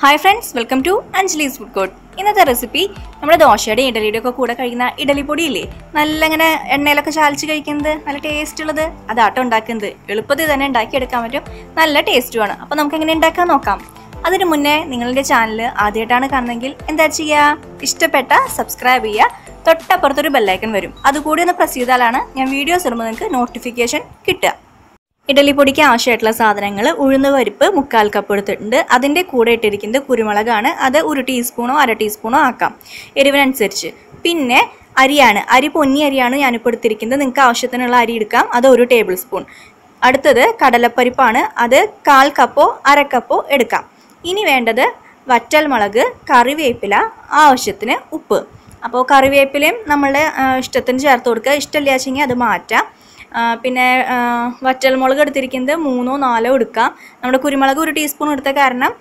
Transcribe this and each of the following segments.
Hi friends welcome to Anjali's food court ഇന്നത്തെ recipe നമ്മുടെ ദോശയുടെയും ഇഡലിയുടെ ഒക്കെ കൂടെ കഴിക്കുന്ന ഇഡലി പൊടിയില്ലേ? നല്ല ഇങ്ങനെ എണ്ണയിലൊക്കെ ചാലിച്ച് കഴിക്കുന്നത് നല്ല ടേസ്റ്റ് ഉള്ളത്. അതാട്ടോ ഉണ്ടാക്കുന്നത്. എളുപ്പത്തിൽ തന്നെ ഉണ്ടാക്കിയെടുക്കാൻ പറ്റും. നല്ല ടേസ്റ്റുമാണ് അപ്പോൾ നമുക്ക് എങ്ങനെ ഉണ്ടാക്കാൻ നോക്കാം. അതിന് മുന്നേ നിങ്ങളുടെ ചാനൽ ആദ്യമായിട്ടാണ് കാണുന്നതെങ്കിൽ എന്താ ചെയ്യുക ഇഷ്ടപ്പെട്ട സബ്സ്ക്രൈബ് ചെയ്യുക. തൊട്ടപ്പുറത്തൊരു ബെല്ലൈക്കൺ വരും. അതുകൂടി ഒന്ന് പ്രസ് ചെയ്താലാണ് ഞാൻ വീഡിയോസ് ഇടുമ്പോൾ നിങ്ങൾക്ക് നോട്ടിഫിക്കേഷൻ കിട്ടുക. ഇഡലി പൊടിക്ക് ആവശ്യമായിട്ടുള്ള സാധനങ്ങൾ ഉഴുന്ന് പരിപ്പ് മുക്കാൽ കപ്പ് എടുത്തിട്ടുണ്ട്. അതിന്റെ കൂടെ ഇട്ടിരിക്കുന്നത് കുരുമുളകാണ്. അത് ഒരു ടീസ്പൂണോ അര ടീസ്പൂണോ ആക്കാം. എരിവിനനുസരിച്ച്. പിന്നെ അരിയാണ്. അരി പൊന്നി അരിയാണ് ഞാനിപ്പോൾ എടുത്തിരിക്കുന്നത്. നിങ്ങൾക്ക് ആവശ്യത്തിനുള്ള അരി എടുക്കാം. അത് ഒരു ടേബിൾ സ്പൂൺ അടുത്തത് കടലപ്പരിപ്പാണ്. അത് കാൽ കപ്പോ അര കപ്പോ എടുക്കാം. ഇനി വേണ്ടത് വറ്റൽ മുളക് കറിവേപ്പില ആവശ്യത്തിന് ഉപ്പ്. അപ്പോൾ കറിവേപ്പിലയും നമ്മളുടെ ഇഷ്ടത്തിന് ചേർത്ത് കൊടുക്കുക. ഇഷ്ടമില്ലാച്ചെങ്കിൽ അത് മാറ്റാം. പിന്നെ വറ്റൽമുളക് എടുത്തിരിക്കുന്നത് മൂന്നോ നാലോ എടുക്കാം. നമ്മുടെ കുരുമുളക് ഒരു ടീസ്പൂൺ എടുത്ത കാരണം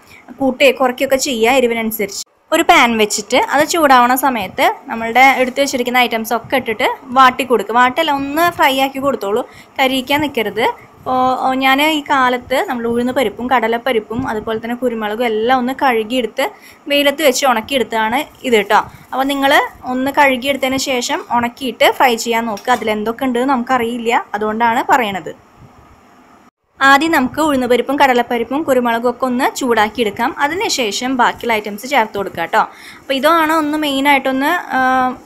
കൂട്ടുകയോ കുറയ്ക്കുകയൊക്കെ ചെയ്യുക എരിവിനനുസരിച്ച്. ഒരു പാൻ വെച്ചിട്ട് അത് ചൂടാവണ സമയത്ത് നമ്മളുടെ എടുത്തു വെച്ചിരിക്കുന്ന ഐറ്റംസ് ഒക്കെ ഇട്ടിട്ട് വാട്ടി കൊടുക്കുക വാട്ടല്ല ഒന്ന് ഫ്രൈ ആക്കി കൊടുത്തോളൂ. കരിയിക്കാൻ നിൽക്കരുത് അപ്പോൾ ഞാൻ ഈ കാലത്ത് നമ്മൾ ഉഴുന്ന പരിപ്പും കടലപ്പരിപ്പും അതുപോലെ തന്നെ കുരുമുളകും എല്ലാം ഒന്ന് കഴുകിയെടുത്ത് വെയിലത്ത് വെച്ച് ഉണക്കിയെടുത്താണ് ഇത് കേട്ടോ അപ്പോൾ നിങ്ങൾ ഒന്ന് കഴുകിയെടുത്തതിന് ശേഷം ഉണക്കിയിട്ട് ഫ്രൈ ചെയ്യാൻ നോക്കുക അതിലെന്തൊക്കെ ഉണ്ട് നമുക്കറിയില്ല. അതുകൊണ്ടാണ് പറയണത്. ആദ്യം നമുക്ക് ഉഴുന്നുപരിപ്പും കടലപ്പരിപ്പും കുരുമുളകും ഒക്കെ ഒന്ന് ചൂടാക്കി എടുക്കാം അതിനുശേഷം ബാക്കിയുള്ള ഐറ്റംസ് ചേർത്ത് കൊടുക്കുക കേട്ടോ. അപ്പോൾ ഇതാണ് ഒന്ന് മെയിനായിട്ടൊന്ന്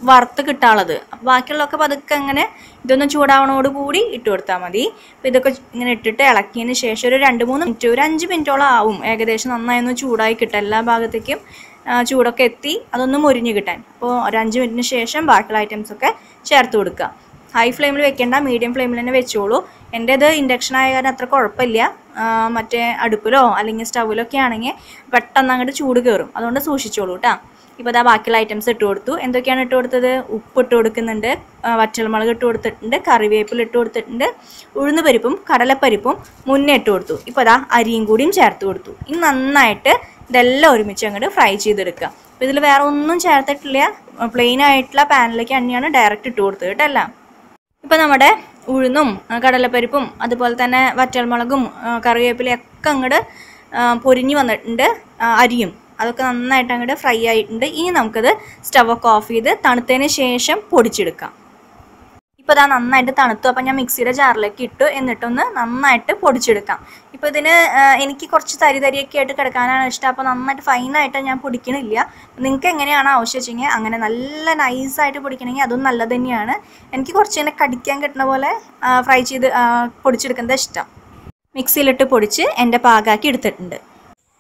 വറുത്ത് കിട്ടാനുള്ളത്. അപ്പോൾ ബാക്കിയുള്ളതൊക്കെ പതുക്കെ അങ്ങനെ ഇതൊന്ന് ചൂടാവണോട് കൂടി ഇട്ട് കൊടുത്താൽ മതി. അപ്പോൾ ഇതൊക്കെ ഇങ്ങനെ ഇട്ടിട്ട് ഇളക്കിയതിന് ശേഷം ഒരു രണ്ട് മൂന്ന് മിനിറ്റ് ഒരു അഞ്ച് മിനിറ്റോളം ആവും. ഏകദേശം നന്നായി ഒന്ന് ചൂടായി കിട്ടും. എല്ലാ ഭാഗത്തേക്കും ചൂടൊക്കെ എത്തി അതൊന്ന് മുരിഞ്ഞ് കിട്ടാൻ. അപ്പോൾ ഒരു അഞ്ച് മിനിറ്റിന് ശേഷം ബാക്കിയുള്ള ഐറ്റംസൊക്കെ ചേർത്ത് കൊടുക്കുക. ഹൈ ഫ്ലെയിമിൽ വെക്കേണ്ട മീഡിയം ഫ്ലെയിമിൽ തന്നെ വെച്ചോളൂ. എന്റെ എന്റേത് ഇൻഡക്ഷൻ ആയ കാരണം അത്ര കുഴപ്പമില്ല. മറ്റേ അടുപ്പിലോ അല്ലെങ്കിൽ സ്റ്റൗവിലോ ഒക്കെ ആണെങ്കിൽ പെട്ടെന്ന് അങ്ങോട്ട് ചൂട് കയറും അതുകൊണ്ട് സൂക്ഷിച്ചോളൂ കേട്ടോ ഇപ്പോൾ ഇതാ ബാക്കിയുള്ള ഐറ്റംസ് ഇട്ട് കൊടുത്തു. എന്തൊക്കെയാണ് ഇട്ട് കൊടുത്തത്? ഉപ്പ് ഇട്ട് കൊടുക്കുന്നുണ്ട്. വറ്റൽമുളക് ഇട്ട് കൊടുത്തിട്ടുണ്ട്. കറിവേപ്പില ഇട്ട് കൊടുത്തിട്ടുണ്ട്. ഉഴുന്ന് പരിപ്പും കടലപ്പരിപ്പും മുന്നേ ഇട്ട് കൊടുത്തു. ഇപ്പോൾ അതാ അരിയും കൂടിയും ചേർത്ത് കൊടുത്തു. ഇനി നന്നായിട്ട് ഇതെല്ലാം ഒരുമിച്ച് അങ്ങോട്ട് ഫ്രൈ ചെയ്തെടുക്കുക. അപ്പോൾ ഇതിൽ വേറെ ഒന്നും ചേർത്തിട്ടില്ല. പ്ലെയിൻ ആയിട്ടുള്ള പാനിലേക്ക് തന്നെയാണ് ഡയറക്റ്റ് ഇട്ട് കൊടുത്തത് കേട്ടോ എല്ലാം ഇപ്പം നമ്മുടെ ഉഴുന്നും കടലപ്പരിപ്പും അതുപോലെ തന്നെ വറ്റൽമുളകും കറിവേപ്പിലയൊക്കെ അങ്ങോട്ട് പൊരിഞ്ഞ് വന്നിട്ടുണ്ട് അരിയും. അതൊക്കെ നന്നായിട്ട് അങ്ങോട്ട് ഫ്രൈ ആയിട്ടുണ്ട്. ഇനി നമുക്കത് സ്റ്റവൊക്കെ ഓഫ് ചെയ്ത് തണുത്തതിന് ശേഷം പൊടിച്ചെടുക്കാം. ഇപ്പോൾ ഇതാ നന്നായിട്ട് തണുത്തു. അപ്പോൾ ഞാൻ മിക്സിയുടെ ജാറിലേക്ക് ഇട്ടു. എന്നിട്ടൊന്ന് നന്നായിട്ട് പൊടിച്ചെടുക്കാം. ഇപ്പോൾ ഇതിന് എനിക്ക് കുറച്ച് തരി തരിയൊക്കെ ആയിട്ട് കിടക്കാനാണ് ഇഷ്ടം. അപ്പോൾ നന്നായിട്ട് ഫൈനായിട്ട് ഞാൻ പൊടിക്കണില്ല. നിങ്ങൾക്ക് എങ്ങനെയാണ് ആവശ്യം വെച്ചെങ്കിൽ അങ്ങനെ നല്ല നൈസായിട്ട് പൊടിക്കണമെങ്കിൽ അതും നല്ലത് തന്നെയാണ്. എനിക്ക് കുറച്ച് ഇങ്ങനെ കടിക്കാൻ കിട്ടുന്ന പോലെ ഫ്രൈ ചെയ്ത് പൊടിച്ചെടുക്കുന്നത് ഇഷ്ടം. മിക്സിയിലിട്ട് പൊടിച്ച് എന്റെ പാകാക്കി എടുത്തിട്ടുണ്ട്.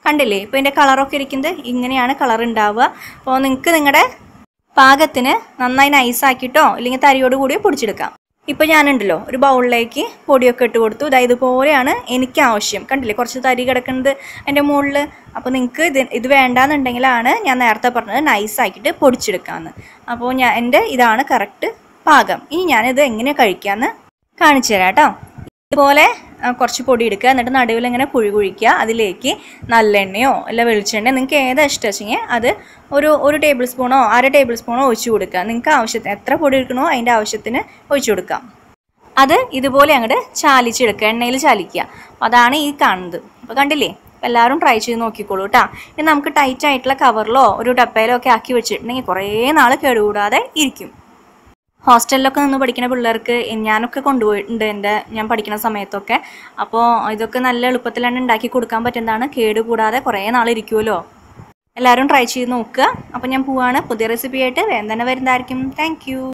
കണ്ടില്ലേ? ഇപ്പോൾ ഇതിന്റെ കളറൊക്കെ ഇരിക്കുന്നത് ഇങ്ങനെയാണ് കളർ ഉണ്ടാവുക. അപ്പോൾ നിങ്ങൾക്ക് നിങ്ങളുടെ പാകത്തിന് നന്നായി നൈസാക്കിയിട്ടോ അല്ലെങ്കിൽ തരിയോട് കൂടി പൊടിച്ചെടുക്കാം. ഇപ്പോൾ ഞാനുണ്ടല്ലോ ഒരു ബൗളിലേക്ക് പൊടിയൊക്കെ ഇട്ട് കൊടുത്തു. ഇതാ ഇതുപോലെയാണ് എനിക്ക് ആവശ്യം. കണ്ടില്ലേ കുറച്ച് തരി കിടക്കുന്നത് എന്റെ മുകളിൽ അപ്പോൾ നിങ്ങൾക്ക് ഇത് ഇത് വേണ്ടാന്നുണ്ടെങ്കിലാണ് ഞാൻ നേരത്തെ പറഞ്ഞത് നൈസാക്കിയിട്ട് പൊടിച്ചെടുക്കാമെന്ന് അപ്പോൾ ഞാൻ എന്റെ ഇതാണ് കറക്റ്റ് പാകം. ഇനി ഞാനിത് എങ്ങനെ കഴിക്കാമെന്ന് കാണിച്ചു തരാം കേട്ടോ. ഇതുപോലെ കുറച്ച് പൊടി എടുക്കുക എന്നിട്ട് നടുവിൽ ഇങ്ങനെ കുഴി കുഴിക്കുക. അതിലേക്ക് നല്ലെണ്ണയോ അല്ല വെളിച്ചെണ്ണയോ നിങ്ങൾക്ക് ഏതാ ഇഷ്ടം വെച്ചെങ്കിൽ അത് ഒരു ഒരു ടേബിൾ സ്പൂണോ അര ടേബിൾ സ്പൂണോ ഒഴിച്ച് കൊടുക്കുക. നിങ്ങൾക്ക് ആവശ്യത്തിന് എത്ര പൊടി എടുക്കണോ അതിന്റെ ആവശ്യത്തിന് ഒഴിച്ചു കൊടുക്കാം. അത് ഇതുപോലെ അങ്ങോട്ട് ചാലിച്ചെടുക്കുക. എണ്ണയിൽ ചാലിക്കുക. അതാണ് ഈ കാണുന്നത്. അപ്പോൾ കണ്ടില്ലേ? എല്ലാവരും ട്രൈ ചെയ്ത് നോക്കിക്കോളൂ കേട്ടോ ഇനി നമുക്ക് ടൈറ്റ് ആയിട്ടുള്ള കവറിലോ ഒരു ഡപ്പയിലോ ഒക്കെ ആക്കി വെച്ചിട്ടുണ്ടെങ്കിൽ കുറേ നാൾ കേടുകൂടാതെ ഇരിക്കും. ഹോസ്റ്റലിലൊക്കെ നിന്ന് പഠിക്കുന്ന പിള്ളേർക്ക് ഞാനൊക്കെ കൊണ്ടുപോയിട്ടുണ്ട് എന്റെ ഞാൻ പഠിക്കുന്ന സമയത്തൊക്കെ. അപ്പോൾ ഇതൊക്കെ നല്ല എളുപ്പത്തിൽ തന്നെ ഉണ്ടാക്കി കൊടുക്കാൻ പറ്റുന്നതാണ്. കേട് കൂടാതെ കുറേ നാൾ ഇരിക്കുമല്ലോ എല്ലാവരും ട്രൈ ചെയ്ത് നോക്കുക. അപ്പോൾ ഞാൻ പോവാണ്. പുതിയ റെസിപ്പിയായിട്ട് വേഗം തന്നെ വരുന്നതായിരിക്കും. താങ്ക്